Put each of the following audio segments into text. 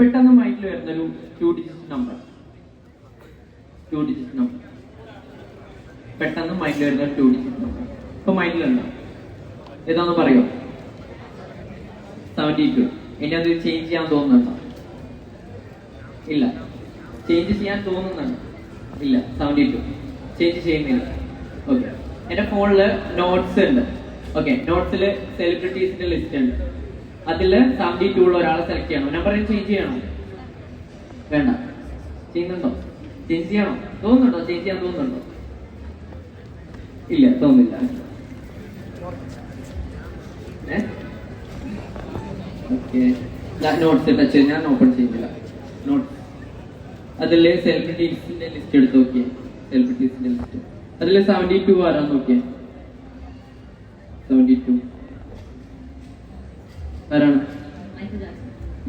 പെട്ടെന്ന് മൈൻഡിൽ വരുന്നൊരു two digit number two digit number പെട്ടെന്ന് മൈൻഡിൽ വരുന്ന ടു ഡിജിറ്റ് നമ്പർ ഇപ്പൊ മൈൻഡിലുണ്ടോ ഏതാന്ന് പറയോ? സെവന്റി ടു ഇനി അത് ചേഞ്ച് ചെയ്യാൻ തോന്നുന്നുണ്ടോ? ഇല്ല. ചേഞ്ച് ചെയ്യാൻ തോന്നുന്നുണ്ടോ? ഇല്ല. സെവന്റി ടു ചേഞ്ച് ചെയ്യുന്നില്ല. ഓക്കെ എന്റെ ഫോണിൽ നോട്ട്സ് ഉണ്ട്. ഓക്കെ നോട്ട്സിൽ സെലിബ്രിറ്റീസിന്റെ ലിസ്റ്റ് ഉണ്ട്. അതിൽ ടു ഉള്ള ഒരാളെ സെലക്ട് ചെയ്യണം. നമ്പർ ചേഞ്ച് ചെയ്യണോ? വേണ്ട. ചെയ്യുന്നുണ്ടോ ചേഞ്ച് ചെയ്യണോ? തോന്നുന്നുണ്ടോ? ചേഞ്ച് ചെയ്യാൻ തോന്നുന്നുണ്ടോ? ഇല്ല തോന്നുന്നില്ല. ഓക്കെ നോട്ട്സ് ടച്ച് ഞാൻ ഓപ്പൺ ചെയ്യുന്നില്ല നോട്ട്സ് അതിൽ സെലിബ്രിറ്റീസിന്റെ ലിസ്റ്റ് എടുത്ത് നോക്കിയേ. സെലിബ്രിറ്റീസിന്റെ ലിസ്റ്റ് അതിൽ സെവന്റി ടു ആരാന്ന് നോക്കിയേ. സെവന്റി ടു ആരാണ്?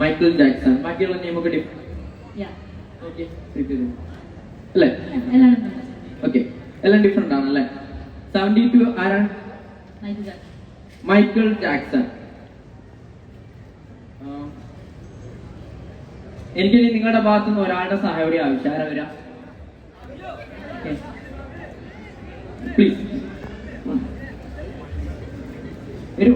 മൈക്കിൾ ജാക്സൺ ബാക്കിയുള്ള നെയിമൊക്കെ അല്ലേ. ഓക്കെ എല്ലാം ഡിഫറെന്റ് ആണ് അല്ലേ? സെവന്റി ടു ആരാണ്. മൈക്കിൾ ജാക്സൺ എനിക്ക് നിങ്ങളുടെ ഭാഗത്തു നിന്ന് ഒരാളുടെ സഹായം കൂടി ആവശ്യം. ആരാ വരാ? പ്ലീസ് വരൂ.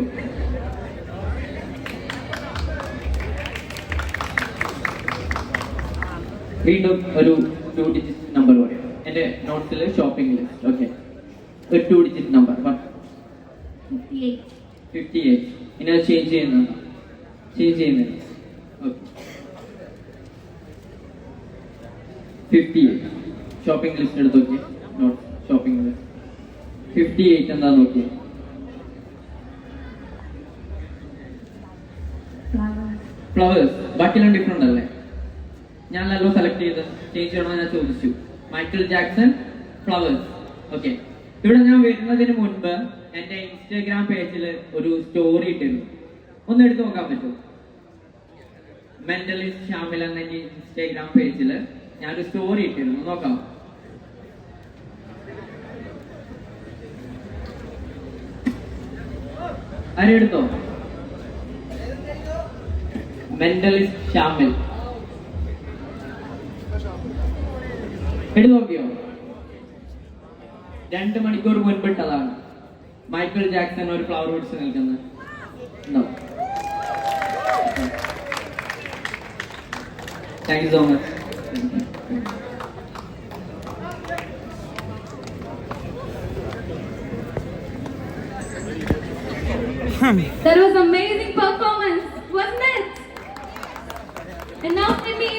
വീണ്ടും ഒരു ടു ഡിജിറ്റ് നമ്പർ പറയാം. എന്റെ നോട്ട്സിൽ ഷോപ്പിംഗ് ലിസ്റ്റ് ഓക്കെ ഒരു two digit number 58. Fifty eight ഇനി അത് ചേഞ്ച് ചെയ്യുന്ന ചേഞ്ച് ചെയ്യുന്നില്ല. ഫിഫ്റ്റി എയ്റ്റ് ഷോപ്പിംഗ് ലിസ്റ്റ് എടുത്ത് നോക്കിയേ. Note shopping list fifty eight എന്താ നോക്കിയേ. ഫ്ലവേഴ്സ് ബാക്കിയെല്ലാം ഡിഫറെന്റ് അല്ലേ? ഞാനല്ലോ സെലക്ട് ചെയ്ത്. ചേഞ്ച് ചെയ്യണമെന്ന് ഞാൻ ചോദിച്ചു. മൈക്കിൾ ജാക്സൺ ഫ്ലവേഴ്സ് ഓക്കെ ഇവിടെ ഞാൻ വരുന്നതിന് മുൻപ് എന്റെ ഇൻസ്റ്റാഗ്രാം പേജിൽ ഒരു സ്റ്റോറി ഇട്ടിരുന്നു. ഒന്ന് എടുത്തു നോക്കാൻ പറ്റുമോ? മെന്റലിസ്റ്റ് ഷാമിൽ എന്ന ഇൻസ്റ്റാഗ്രാം പേജിൽ ഞാനൊരു സ്റ്റോറി ഇട്ടിരുന്നു. നോക്കാം. ആരെടുത്തോ? മെന്റലിസ്റ്റ് ഷാമിൽ എടുത്തു നോക്കിയോ രണ്ട് മണിക്കൂർ മുൻപിട്ടതാണ്. മൈക്കിൾ ജാക്സൺ ഒരു ഫ്ലവർ പിടിച്ച് നിൽക്കുന്നത്. Thank you so much That was amazing performance, wasn't it? And now let me